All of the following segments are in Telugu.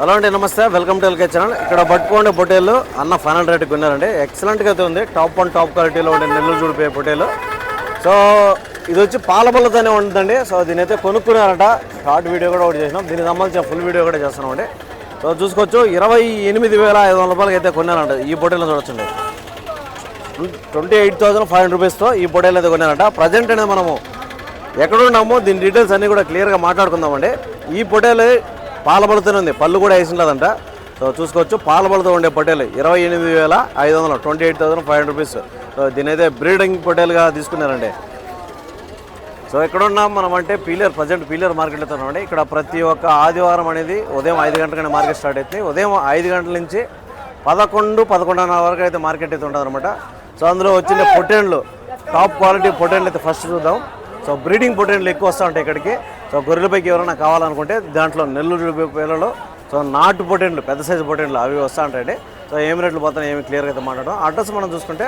హలో అండి నమస్తే. Welcome to LK channel. ఇక్కడ పట్టుకోండి పొటేలు. అన్న ఫైనల్ రేట్కి కొన్నారండి. ఎక్సలెంట్గా అయితే ఉంది. టాప్ వన్ టాప్ క్వాలిటీలో ఉండే నెల్లూరు చూడిపోయే పొటేలు. సో ఇది వచ్చి పాలబల్లతోనే ఉంటుందండి సో దీని అయితే కొనుక్కున్నారట. షార్ట్ వీడియో కూడా ఒకటి చేసినాం. దీనికి సంబంధించిన ఫుల్ వీడియో కూడా చేస్తున్నామండి సో చూసుకోవచ్చు. ఇరవై ఎనిమిది వేల ఐదు వందల రూపాయలకి అయితే కొన్నారంట. ఈ పొటేలు చూడొచ్చండి. Twenty eight thousand five hundred రూపీస్తో ఈ పొటేలు అయితే కొన్నారంట. ప్రజెంట్ అనేది మనము ఎక్కడ ఉన్నామో దీని డీటెయిల్స్ అన్నీ కూడా క్లియర్గా మాట్లాడుకుందామండి. ఈ పొటేలు పాలబలతోనే ఉంది. పళ్ళు కూడా వేసినదంట సో చూసుకోవచ్చు పాలబలతో ఉండే పొటేలు ఇరవై ఎనిమిది వేల ఐదు వందలు twenty eight thousand five hundred rupees. So దీని అయితే బ్రీడింగ్ పొట్టేలుగా తీసుకున్నారండి. సో ఇక్కడ ఉన్నాం మనం అంటే పీలియర్ ప్రజెంట్ పీలియర్ మార్కెట్లో ఉన్నామండి. ఇక్కడ ప్రతి ఒక్క ఆదివారం అనేది ఉదయం ఐదు గంటలకనే మార్కెట్ స్టార్ట్ అవుతుంది. ఉదయం ఐదు గంటల నుంచి పదకొండు పదకొండున్నర వరకు అయితే మార్కెట్ అయితే ఉంటుంది అనమాట సో అందులో వచ్చిన పొటేన్లు టాప్ క్వాలిటీ పొటెండ్లు అయితే ఫస్ట్ చూద్దాం. సో బ్రీడింగ్ పొటెండ్లు ఎక్కువ వస్తూ ఉంటాయి ఇక్కడికి. సో గొర్రెలపైకి ఎవరైనా కావాలనుకుంటే దాంట్లో నెల్లూరు పిల్లలు సో నాటు పొటేన్లు పెద్ద సైజు పొటేన్లు అవి వస్తూ ఉంటాయండి. సో ఏం రేట్లు పోతున్నాయి ఏమి క్లియర్గా అయితే మాట్లాడడం. అడ్రస్ మనం చూసుకుంటే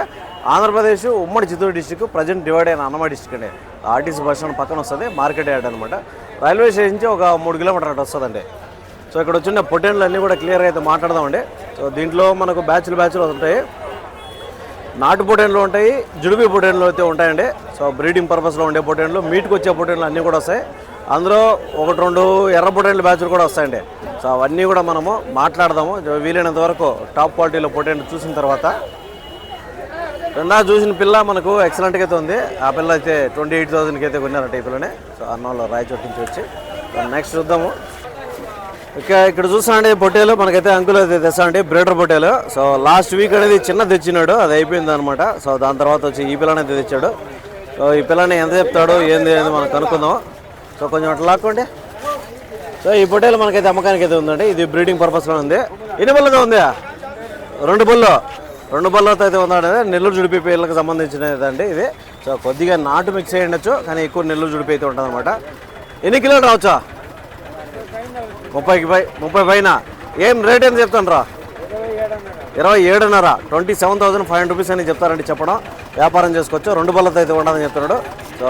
ఆంధ్రప్రదేశ్ ఉమ్మడి చిత్తూరు డిస్టిక్ ప్రజెంట్ డివైడ్ అయిన అన్నమా డిస్టిక్ అండి. ఆర్టీసీ బస్ స్టాండ్ పక్కన వస్తుంది మార్కెట్ యార్డ్ అనమాట రైల్వే స్టేషన్ నుంచి ఒక మూడు కిలోమీటర్ అటు వస్తుందండి. సో ఇక్కడ వచ్చిన పొటేన్లు అన్నీ కూడా క్లియర్గా అయితే మాట్లాడదామండి. సో దీంట్లో మనకు బ్యాచ్లు బ్యాచ్లు ఉంటాయి నాటు పొటెన్లు ఉంటాయి జుడిబి పొటెన్లు అయితే ఉంటాయండి. సో బ్రీడింగ్ పర్పస్లో ఉండే పొటెన్లు మీట్కి వచ్చే పొటెన్లు అన్నీ కూడా వస్తాయి. అందులో ఒకటి రెండు ఎర్ర బ్యాచ్లు కూడా వస్తాయండి. సో అవన్నీ కూడా మనము మాట్లాడదాము. వీలైనంత వరకు టాప్ క్వాలిటీలో పొటెంట్ చూసిన తర్వాత. రెండా చూసిన పిల్ల మనకు ఎక్సలెంట్గా అయితే ఉంది. ఆ పిల్ల అయితే ట్వంటీ ఎయిట్ థౌసండ్కి అయితే కొన్నారట ఈ పిల్లనే. సో అన్నంలో రాయచోటు నుంచి వచ్చి. నెక్స్ట్ చూద్దాము. ఇక ఇక్కడ చూస్తానండి పొట్టేలు. మనకైతే అంకుల్ అయితే తెస్తాండి బ్రీడర్ పొట్టేలు. సో లాస్ట్ వీక్ అనేది చిన్న తెచ్చినాడు. అది అయిపోయింది అనమాట సో దాని తర్వాత వచ్చి ఈ పిల్లని అయితే తెచ్చాడు. సో ఈ పిల్లని ఎంత చెప్తాడు ఏంది అనేది మనం కనుక్కుందాం సో కొంచెం అట్లా లాక్కోండి. సో ఈ పొట్టేలు మనకైతే అమ్మకానికి అయితే ఉందండి. ఇది బ్రీడింగ్ పర్పస్లో ఉంది. ఎన్ని బళ్ళతో ఉంది? రెండు బళ్ళు రెండు బళ్ళతో అయితే ఉందండి నెల్లూరు జుడిపి పిల్లలకు సంబంధించినదండి ఇది. సో కొద్దిగా నాటు మిక్స్ చేయండొచ్చు కానీ ఎక్కువ నెల్లూరు జుడిపి అయితే ఉంటుంది అనమాట ఎన్ని కిలోలు రావచ్చా? ముప్పైకి పై ముప్పై పైన? ఏం రేట్ ఏం చెప్తాను రా ఇరవై ఏడున్నర. Twenty seven thousand five hundred rupees అని చెప్తారండి చెప్పడం. వ్యాపారం చేసుకోవచ్చు. రెండు బల్లతో అయితే ఉండదని చెప్తున్నాడు. సో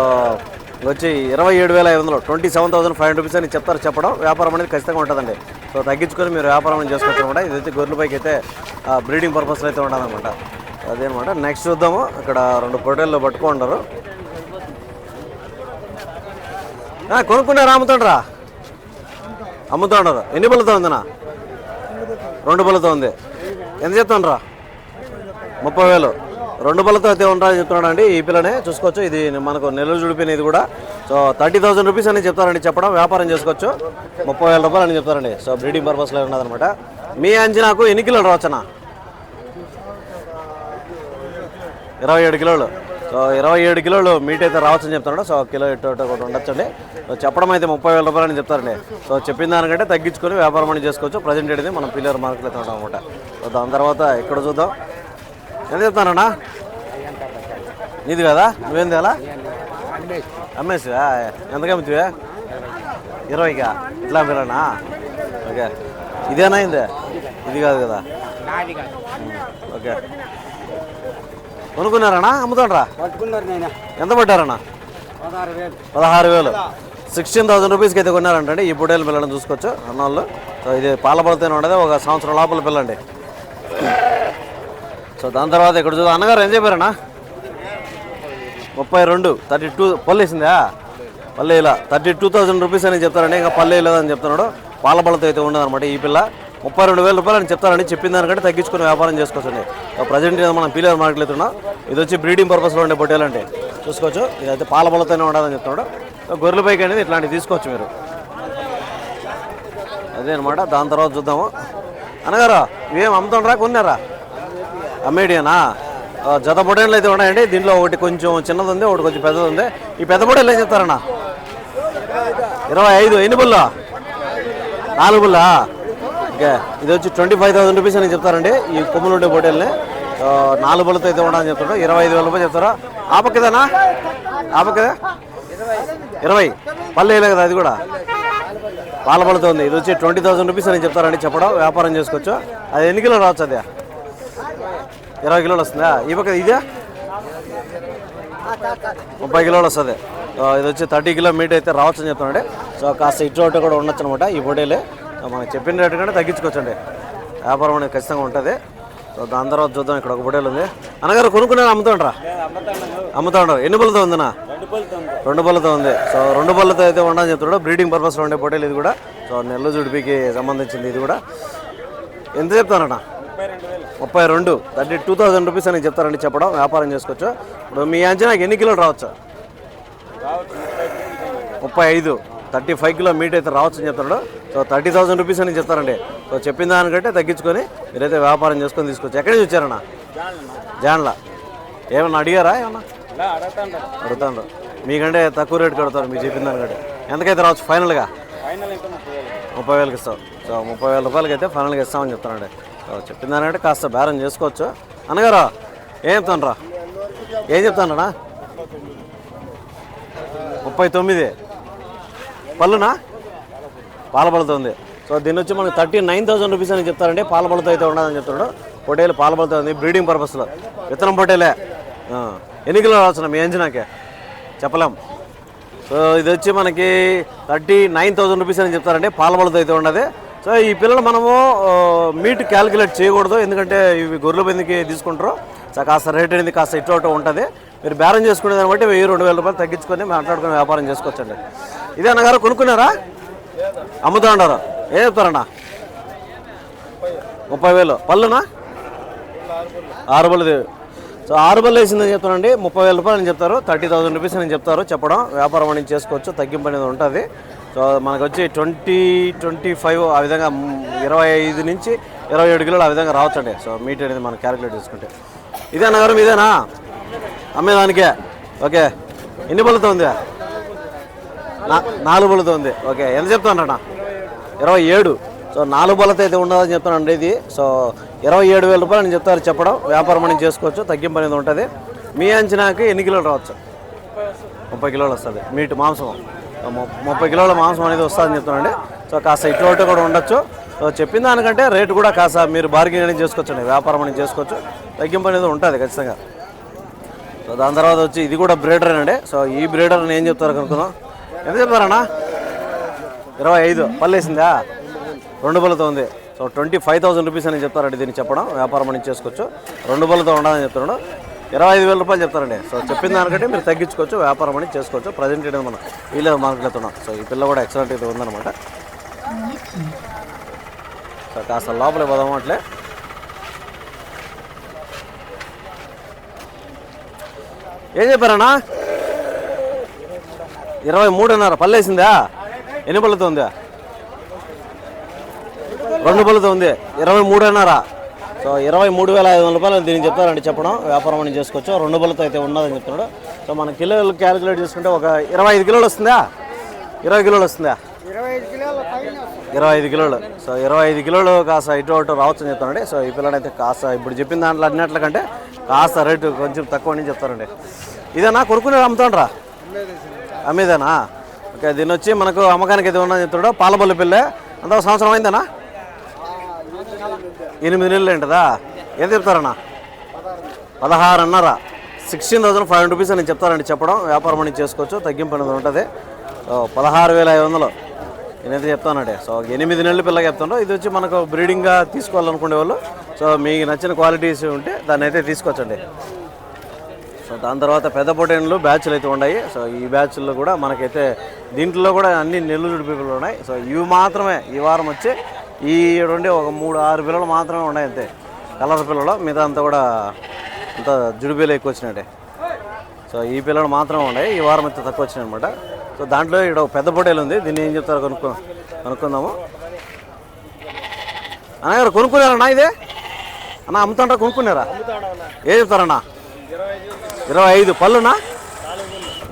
వచ్చి ఇరవై ఏడు వేల ఐదు వందలు twenty seven thousand five hundred rupees అని చెప్తారు చెప్పడం. వ్యాపారం అనేది ఖచ్చితంగా ఉంటుందండి. సో తగ్గించుకొని మీరు వ్యాపారం చేసుకోవచ్చు అనమాట ఇదైతే గొర్రెల పైకి అయితే బ్రీడింగ్ పర్పస్లో అయితే ఉండాలన్నమాట. అదేనమాట. నెక్స్ట్ చూద్దాము. ఇక్కడ రెండు పొటేళ్ళు పట్టుకుంటారు కొనుక్కున్నారా అమ్ముతుండ్రా అమ్ముతుండరు ఎన్ని పళ్ళతో ఉందినా? రెండు పళ్ళతో ఉంది. ఎంత చెప్తాను ముప్పై వేలు. రెండు బళ్ళతో అయితే ఉంటారని చెప్తున్నాడు అండి ఈ పిల్లనే చూసుకోవచ్చు. ఇది మనకు నెల్లూరు జుడిపిన ఇది కూడా. సో థర్టీ థౌసండ్ రూపీస్ అని చెప్తారండి చెప్పడం. వ్యాపారం చేసుకోవచ్చు. ముప్పై వేల రూపాయలు అని చెప్తారండి. సో బ్రీడింగ్ పర్పస్లో ఉన్నదనమాట మీ అంచనాకు ఎన్ని కిలోలు రావచ్చనా ఇరవై ఏడు కిలోలు. సో ఇరవై ఏడు కిలోలు మీట్ అయితే రావచ్చని చెప్తున్నాడు. సో కిలో ఇటు ఒకటి ఉండొచ్చండి. సో చెప్పడం అయితే ముప్పై వేల రూపాయలు అని చెప్తారండి. సో చెప్పిన దానికంటే తగ్గించుకొని వ్యాపారం అని చేసుకోవచ్చు. ప్రజెంట్ అనేది మనం పిల్లర్ మార్కెట్లో అయితే ఉంటాం అనమాట సో దాని తర్వాత ఇక్కడ చూద్దాం? ఎంత చెప్తానన్నా నీది కదా? నువ్వేం తేలా అమ్మేసివా ఎంతగా అమ్ముతావా ఇరవైకా? ఇట్లా పిల్లనా? ఓకే. ఇదేనా ఇందే? ఇది కాదు కదా? ఓకే. కొనుక్కున్నారన్నా అమ్ముతాడ్రా? ఎంత పడ్డారన్నా? పదహారు వేలు. సిక్స్టీన్ థౌసండ్ రూపీస్కి అయితే కొన్నారంటండి. ఈ పొటేలు పిల్లని చూసుకోవచ్చు అన్నోళ్ళు. సో ఇది పాల పడితేనే ఉండదు ఒక సంవత్సరం లోపల పిల్లండి. సో దాని తర్వాత ఇక్కడ చూద్దాం. అన్నగారు ఏం చెప్పారన్నా? ముప్పై రెండు థర్టీ టూ పల్లేసిందా? వేసిందా థర్టీ టూ థౌసండ్ రూపీస్ అని చెప్తారండి ఇంకా పల్లె లేదని చెప్తున్నాడు. పాల బళ్ళతో అయితే ఉండదన్నమాట ఈ పిల్ల. ముప్పై రెండు వేల రూపాయలు అని చెప్తారండి చెప్పిన దానికంటే తగ్గించుకుని వ్యాపారం చేసుకోవచ్చండి. ప్రజెంట్ మనం పీలర్ మార్కెట్లో వెళ్తున్నాం ఇది వచ్చి బ్రీడింగ్ పర్పస్లో ఉండే పొట్టేలండి చూసుకోవచ్చు. ఇదైతే పాల బలతోనే ఉండాలని చెప్తున్నాడు. గొర్రెల పైకి అనేది ఇట్లాంటివి తీసుకోవచ్చు మీరు. అదే అనమాట దాని తర్వాత చూద్దాము. అనగారు ఇవేం అమ్ముతుండ్రా కొన్నారా? అమ్మేడియనా? జత పొటేన్లు అయితే ఉన్నాయండి. దీంట్లో ఒకటి కొంచెం చిన్నది ఉంది ఒకటి కొంచెం పెద్దది ఉంది. ఈ పెద్ద పొటేలు ఏం చెప్తారన్నా ఇరవై ఐదు ఎన్ని బుల్లా? నాలుగు బుల్లా. ఓకే. ఇది వచ్చి ట్వంటీ ఫైవ్ థౌసండ్ రూపీస్ అని చెప్తారండి ఈ కొమ్ములు ఉండే పొటేల్ని నాలుగు బుల్లతో అయితే ఉండని చెప్తారు. ఇరవై ఐదు వేల రూపాయలు చెప్తారా? ఆ పక్కదేనా? ఆ పక్కదే? ఇరవై. పల్లె కదా అది కూడా. పాల పళ్ళతో ఉంది. ఇది వచ్చి ట్వంటీ థౌసండ్ రూపీస్ అని చెప్తారండి చెప్పడం. వ్యాపారం చేసుకోవచ్చు. అది ఎన్ని కిలో రావచ్చు అదే? ఇరవై కిలోలు వస్తుందా? ఈ పక్క ఇదే? ముప్పై కిలోలు వస్తుంది. ఇది వచ్చి థర్టీ కిలో మీట్ అయితే రావచ్చు అని చెప్తున్నాడు. సో కాస్త ఇటు అటు కూడా ఉండొచ్చు అనమాట ఈ పొటేలే మనకు చెప్పిన రేటు కంటే తగ్గించుకోవచ్చండి. వ్యాపారం అనేది ఖచ్చితంగా ఉంటుంది. సో దాని తర్వాత చూద్దాం ఇక్కడ ఒక పొటేలు ఉంది. అనగారు కొనుక్కునే అమ్ముతుండ్రా. అమ్ముతా ఎన్ని బళ్ళతో ఉందన్నా రెండు రెండు బళ్ళతో ఉంది. సో రెండు బళ్ళతో అయితే ఉండని చెప్తున్నాడు. బ్రీడింగ్ పర్పస్లో ఉండే పొటేలు ఇది కూడా. సో నెల్లూరు జుడిపికి సంబంధించింది ఇది కూడా. ఎంత చెప్తానన్నా ముప్పై రెండు. థర్టీ టూ థౌసండ్ రూపీస్ అని చెప్తారండి చెప్పడం వ్యాపారం చేసుకోవచ్చు. ఇప్పుడు మీ అంచనాకి ఎన్ని కిలోలు రావచ్చు? ముప్పై ఐదు. థర్టీ ఫైవ్ కిలో మీట్ అయితే రావచ్చు అని చెప్తున్నాడు సో థర్టీ థౌసండ్ రూపీస్ అని చెప్తారండి. సో చెప్పిన దానికంటే తగ్గించుకొని మీరైతే వ్యాపారం చేసుకొని తీసుకోవచ్చు ఎక్కడి నుంచి వచ్చారన్నా? జాన్లా. ఏమన్నా అడిగారా ఏమన్నా? అడుగుతాను మీకంటే తక్కువ రేటు కడతారు మీరు చెప్పిన దానికంటే. ఎంతకైతే రావచ్చు ఫైనల్గా? ముప్పై వేలు. ముప్పై వేలకి ఇస్తాం. సో ముప్పై వేల రూపాయలకి అయితే ఫైనల్గా ఇస్తామని చెప్తానండి చెప్పిన దానికంటే కాస్త బేరం చేసుకోవచ్చు. అనగారా ఏం చెప్తానరా? ఏం చెప్తానరా? ముప్పై తొమ్మిది. పళ్ళునా? పాలబలతో ఉంది. సో దీని వచ్చి మనకు థర్టీ నైన్ థౌసండ్ రూపీస్ అని చెప్తారండి. పాలబలతో అయితే ఉండదని చెప్తున్నాడు. పొటేలు పాలబలతో ఉంది బ్రీడింగ్ పర్పస్లో. విత్తనం పొటేలే ఎన్ని కిలో రావచ్చు మీ అంచనాకే? చెప్పలేం. సో ఇది వచ్చి మనకి థర్టీ నైన్ థౌసండ్ రూపీస్ అని చెప్తారండి. పాలబలతో అయితే ఉండదు. సో ఈ పిల్లలు మనము మీట్ క్యాలిక్యులేట్ చేయకూడదు. ఎందుకంటే ఇవి గొర్రెల బందికి తీసుకుంటారు. సో కాస్త రేట్ అనేది కాస్త ఇటు అటు ఉంటుంది. మీరు బేరం చేసుకునే దాన్ని బట్టి వెయ్యి రెండు వేల రూపాయలు తగ్గించుకొని మాట్లాడుకుని వ్యాపారం చేసుకోవచ్చండి. ఇదే అన్నగారు కొనుక్కున్నారా? అమ్ముతా ఉన్నారు ఏం చెప్తారన్నా? ముప్పై వేలు. పళ్ళునా? ఆరు పళ్ళు సో ఆరు బళ్ళు వేసిందని చెప్తానండి. ముప్పై వేల రూపాయలు అని చెప్తారు. థర్టీ థౌసండ్ రూపీస్ అని చెప్తారు. చెప్పడం వ్యాపారం అనేది చేసుకోవచ్చు. తగ్గింపు అనేది ఉంటుంది. సో మనకు వచ్చి ట్వంటీ ట్వంటీ ఫైవ్ ఆ విధంగా ఇరవై ఐదు నుంచి ఇరవై ఏడు కిలోలు ఆ విధంగా రావచ్చండి. సో మీట్ అనేది మనం క్యాలిక్యులేట్ చేసుకుంటే. ఇదే నగరం ఇదేనా అమ్మేదానికే. ఓకే. ఎన్ని బళ్ళతో ఉంది? నా- నాలుగు బళ్ళతో ఉంది. ఓకే. ఎంత చెప్తానన్నా ఇరవై ఏడు. సో నాలుగు బలత అయితే ఉండదని చెప్తానండి ఇది. సో ఇరవై ఏడు వేల రూపాయలు నేను చెప్తారు చెప్పడం. వ్యాపారం అనేది చేసుకోవచ్చు. తగ్గింపు అనేది ఉంటుంది. మీ అంచనాకి ఎన్ని కిలోలు రావచ్చు? ముప్పై కిలోలు వస్తుంది. మీటు మాంసం. ముప్పై కిలోల మాంసం అనేది వస్తుందని చెప్తున్నాండి సో కాస్త ఇటువంటి కూడా ఉండొచ్చు. సో చెప్పిన దానికంటే రేటు కూడా కాస్త మీరు బార్గెన్ అనేది చేసుకోవచ్చు అండి వ్యాపారం అనేది చేసుకోవచ్చు. తగ్గింపు అనేది ఉంటుంది ఖచ్చితంగా. సో దాని తర్వాత వచ్చి ఇది కూడా బ్రేడర్ అండి. సో ఈ బ్రీడర్ ఏం చెప్తారు అనుకున్నాం ఎంత చెప్తారన్నా? ఇరవై ఐదు. పల్లేసిందా రెండు పళ్ళతో ఉంది. So twenty five thousand rupees అని చెప్తారండి దీన్ని చెప్పడం. వ్యాపారం అని చేసుకోవచ్చు. రెండు పళ్ళతో ఉండాలని చెప్తున్నాడు. ఇరవై ఐదు వేల రూపాయలు చెప్తారండి. సో చెప్పిన దానికంటే మీరు తగ్గించుకోవచ్చు వ్యాపారం అని చేసుకోవచ్చు. ప్రజెంట్ అనేది మనం వీళ్ళే మాట్లాడుతున్నాం సో ఈ పిల్ల కూడా ఎక్సలెంట్ ఇది ఉందన్నమాట. సో కాస్త లోపలికి పోదాము అట్లే? ఏం చెప్పారన్నా? ఇరవై మూడున్నర. పల్లేసిందా? ఎన్ని పళ్ళతో ఉందా? రెండు పళ్ళతో ఉంది. ఇరవై మూడున్నర. సో ఇరవై మూడు వేల ఐదు వందల రూపాయలు దీనికి చెప్తారండి చెప్పడం. వ్యాపారం అని చేసుకోవచ్చు. రెండు పళ్ళతో అయితే ఉన్నదని చెప్తున్నాడు. సో మన కిలోలు క్యాలిక్యులేట్ చేసుకుంటే ఒక ఇరవై ఐదు కిలోలు వస్తుందా? ఇరవై కిలోలు వస్తుందా? ఇరవై ఐదు కిలోల సో ఇరవై ఐదు కిలోలు కాస్త ఇటు అటు రావచ్చు అని చెప్తానండి సో ఈ పిల్లడైతే కాస్త ఇప్పుడు చెప్పిన దాంట్లో అన్నిట్ల కంటే కాస్త రేటు కొంచెం తక్కువ అని చెప్తారండి. ఇదేనా? కొనుక్కునే అమ్ముతాండ్రా? అమ్మేదేనా? ఓకే దీని వచ్చి మనకు అమ్మకానికి అయితే ఉన్నది చెప్తాడు పాలబల్లి పిల్ల. అంత సంవత్సరం అయిందనా? ఎనిమిది నెలలు ఏంటదా? ఏం చెప్తారన్నా పదహారున్నర. Sixteen thousand five hundred rupees అని చెప్తారండి చెప్పడం. వ్యాపారం అని చేసుకోవచ్చు తగ్గింపు అనేది ఉంటుంది. సో పదహారు వేల ఐదు వందలు. నేనైతే చెప్తానండి. సో ఎనిమిది నెలల పిల్లగా చెప్తాను ఇది వచ్చి మనకు బ్రీడింగ్గా తీసుకోవాలనుకునే వాళ్ళు. సో మీకు నచ్చిన క్వాలిటీస్ ఉంటే దాన్ని అయితే తీసుకోవచ్చండి సో దాని తర్వాత పెద్ద పొటేన్లు బ్యాచ్లు అయితే ఉన్నాయి. సో ఈ బ్యాచ్ల్లో కూడా మనకైతే దీంట్లో కూడా అన్ని నెల్లూరు పీపుల్ ఉన్నాయి. సో ఇవి మాత్రమే. ఈ వారం వచ్చి ఈ నుండి ఒక మూడు ఆరు పిల్లలు మాత్రమే ఉన్నాయి అంతే కలర్ పిల్లలు మిగతా అంతా కూడా అంత జుడిబిలు ఎక్కువ వచ్చినాయండి సో ఈ పిల్లలు మాత్రమే ఉన్నాయి. ఈ వారం అయితే తక్కువ వచ్చినాయి అనమాట సో దాంట్లో ఇక్కడ ఒక పెద్ద పొటేలు ఉంది. దీన్ని ఏం చెప్తారో కనుక్కో కనుక్కుందాము. అన్నగారు కొనుక్కున్నారన్నా ఇదే? అన్న అమ్ముతుంటా కొనుక్కున్నారా? ఏం చెప్తారన్నా? ఇరవై ఐదు పళ్ళునా?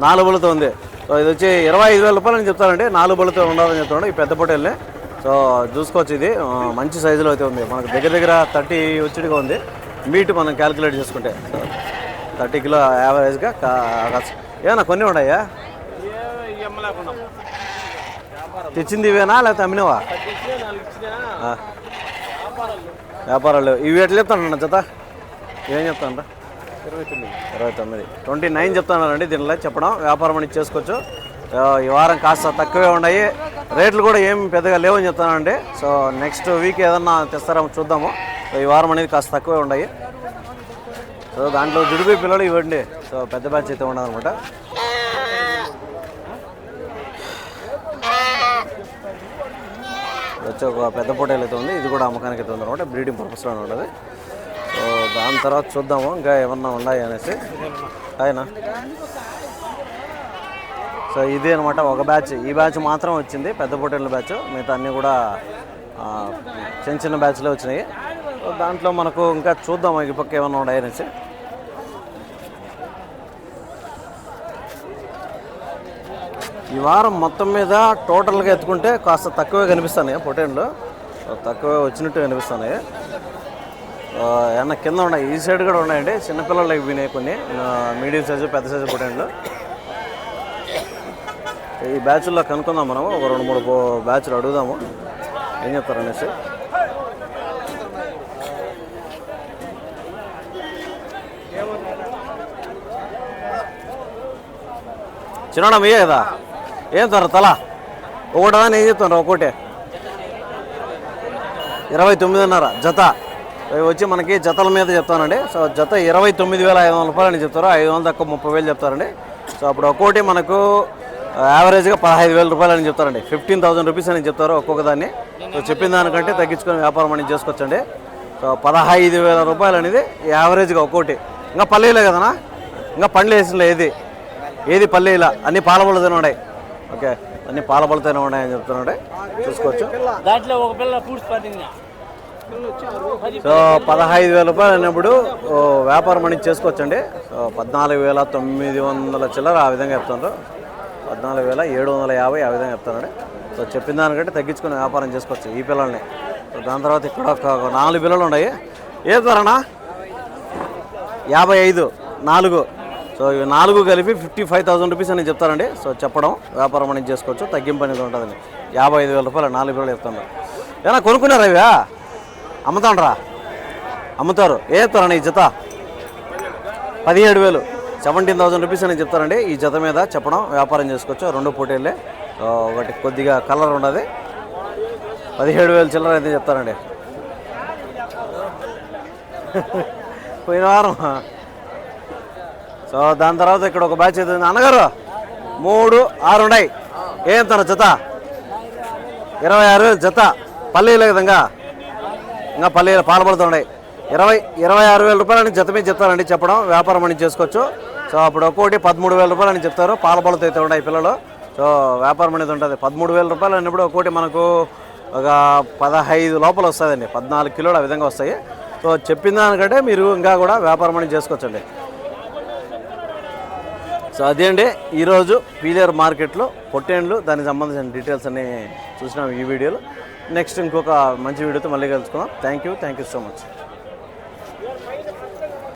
నాలుగు పళ్ళతో ఉంది. సో ఇది వచ్చి ఇరవై ఐదు వేల రూపాయలు అని చెప్తారండి. నాలుగు పళ్ళతో ఉండాలని చెప్తున్నాడు ఈ పెద్ద పొట్టేల్ని. సో చూసుకోవచ్చు ఇది. మంచి సైజులో అయితే ఉంది. మనకు దగ్గర దగ్గర థర్టీ వచ్చిడిగా ఉంది. మీట్ మనం క్యాలిక్యులేట్ చేసుకుంటే. సో థర్టీ కిలో యావరేజ్గా ఏమన్నా కొన్ని ఉన్నాయా? తెచ్చింది ఇవేనా లేకపోతే అమ్మినవా? వ్యాపారాలు. ఇవి ఎట్లా చెప్తాను జత? ఏం చెప్తాను ఇరవై తొమ్మిది. ఇరవై తొమ్మిది. ట్వంటీ నైన్ చెప్తానండి దీనిలో చెప్పడం. వ్యాపారం అని చేసుకోవచ్చు. ఈ వారం కాస్త తక్కువే ఉన్నాయి. రేట్లు కూడా ఏం పెద్దగా లేవని చెప్తానండి సో నెక్స్ట్ వీక్ ఏదన్నా తెస్తారేమో చూద్దాము. సో ఈ వారం అనేది కాస్త తక్కువే ఉన్నాయి. సో దాంట్లో జుడిపి పిల్లలు ఇవ్వండి. సో పెద్ద బ్యాచ్ అయితే ఉండదు అనమాట వచ్చి ఒక పెద్ద పొటైల్ అయితే ఉంది. ఇది కూడా అమ్మకానికి అయితే ఉంది అనమాట బ్రీడింగ్ పర్పస్లో ఉంటుంది సో దాని తర్వాత చూద్దాము. ఇంకా ఏమన్నా ఉన్నాయి అనేసి. ఆయన సో ఇది అనమాట ఒక బ్యాచ్. ఈ బ్యాచ్ మాత్రం వచ్చింది పెద్ద పొటేళ్ళ బ్యాచ్. మిగతా అన్నీ కూడా చిన్న చిన్న బ్యాచ్లే వచ్చినాయి. దాంట్లో మనకు ఇంకా చూద్దాం ఈ పక్క ఏమన్నా ఉన్నాయనేసి ఈ వారం మొత్తం మీద టోటల్గా ఎత్తుకుంటే కాస్త తక్కువే కనిపిస్తున్నాయి పొటేన్లు తక్కువే వచ్చినట్టు కనిపిస్తున్నాయి ఏమన్నా కింద ఉన్నాయి? ఈ సైడ్ కూడా ఉన్నాయండి. చిన్నపిల్లలకి వినాయి కొన్ని. మీడియం సైజు పెద్ద సైజు పొటేన్లు ఈ బ్యాచ్లో కనుక్కుందాం మనం. ఒక రెండు మూడు బ్యాచ్లు అడుగుదాము. ఏం చెప్తారు అనేసి. చిన్న మీయే కదా? ఏం తర తల? ఒకటా ఏం చెప్తాను ఒకటే ఇరవై తొమ్మిదిన్నర జత. వచ్చి మనకి జతల మీద చెప్తానండి. సో జత ఇరవై తొమ్మిది వేల ఐదు వందల రూపాయలు అని చెప్తారు. ఐదు వందల తక్కువ ముప్పై వేలు చెప్తారండి. సో అప్పుడు ఒక్కోటి మనకు యావరేజ్గా పదహైదు వేల రూపాయలు అని చెప్తారండి. ఫిఫ్టీన్ థౌసండ్ రూపీస్ అని చెప్తారు ఒక్కొక్క దాన్ని. సో చెప్పిన దానికంటే తగ్గించుకొని వ్యాపారం అనేది చేసుకోవచ్చండి. సో పదహైదు వేల రూపాయలు అనేది యావరేజ్గా ఒక్కోటి. ఇంకా పల్లీలే కదనా? ఇంకా పండ్లు వేసిన ఏది? ఏది పల్లీలా? అన్ని పాలబళ్ళతోనే ఉన్నాయి. ఓకే అన్ని పాలబళ్ళతోనే ఉన్నాయని చెప్తున్నాడు. చూసుకోవచ్చు. దాంట్లో ఒక పిల్ల సో పదహైదు వేల రూపాయలు అన్నప్పుడు ఓ, వ్యాపారం అనేది చేసుకోవచ్చండి. సో పద్నాలుగు వేల తొమ్మిది వందల చిల్లర ఆ విధంగా చెప్తున్నారు పద్నాలుగు వేల ఏడు వందల యాభై ఆ విధంగా చెప్తున్నాడు సో చెప్పిన దానికంటే తగ్గించుకుని వ్యాపారం చేసుకోవచ్చు ఈ పిల్లల్ని. సో దాని తర్వాత ఇక్కడ ఒక నాలుగు పిల్లలు ఉన్నాయి. ఏ ధరనా యాభై ఐదు నాలుగు. సో ఇవి నాలుగు కలిపి ఫిఫ్టీ ఫైవ్ థౌసండ్ రూపీస్ అని చెప్తారండి. సో చెప్పడం వ్యాపారం అనేది చేసుకోవచ్చు తగ్గింపు అనేది ఉంటుందండి. యాభై ఐదు వేల రూపాయలు నాలుగు పిల్లలు చెప్తున్నారు ఏమన్నా కొనుక్కున్నారా ఇవా? అమ్ముతాండ్రా? అమ్ముతారు. ఏ చెప్తారండి ఈ జత? పదిహేడు వేలు. సెవెంటీన్ థౌసండ్ రూపీస్ అని చెప్తారండి. ఈ జత మీద చెప్పడం వ్యాపారం చేసుకోవచ్చు. రెండు పోటీలే. ఒకటి కొద్దిగా కలర్ ఉండదు. పదిహేడు వేలు చిల్లర అయితే చెప్తారండి. పోయిన వారం. సో దాని తర్వాత ఇక్కడ ఒక బ్యాచ్ అయితే అన్నగారు మూడు ఆరు ఉన్నాయి. ఏం తన జత? ఇరవై ఆరు వేలు జత. పల్లీలే విధంగా ఇంకా పల్లీలు పాల్పడుతున్నాయి ఇరవై ఇరవై ఆరు వేల రూపాయలని జత మీద చెప్తారండి. చెప్పడం వ్యాపారం అని చేసుకోవచ్చు. సో అప్పుడు ఒక్కోటి పదమూడు వేల రూపాయలు అని చెప్తారు. పాలపళ్ళతో అయితే ఉన్నాయి పిల్లలు. సో వ్యాపారం అనేది ఉంటుంది. పదమూడు వేల రూపాయలు అన్నప్పుడు ఒక్కోటి మనకు ఒక పదహైదు లోపల వస్తుందండి. పద్నాలుగు కిలోలు ఆ విధంగా వస్తాయి. సో చెప్పిన దానికంటే మీరు ఇంకా కూడా వ్యాపారం అనేది చేసుకోవచ్చండి. సో అదే అండి. ఈరోజు పీలేరు మార్కెట్లో పొట్టేండ్లు దానికి సంబంధించిన డీటెయిల్స్ అన్ని చూసినాం ఈ వీడియోలో. నెక్స్ట్ ఇంకొక మంచి వీడియోతో మళ్ళీ కలుసుకుందాం. Thank you thank you so much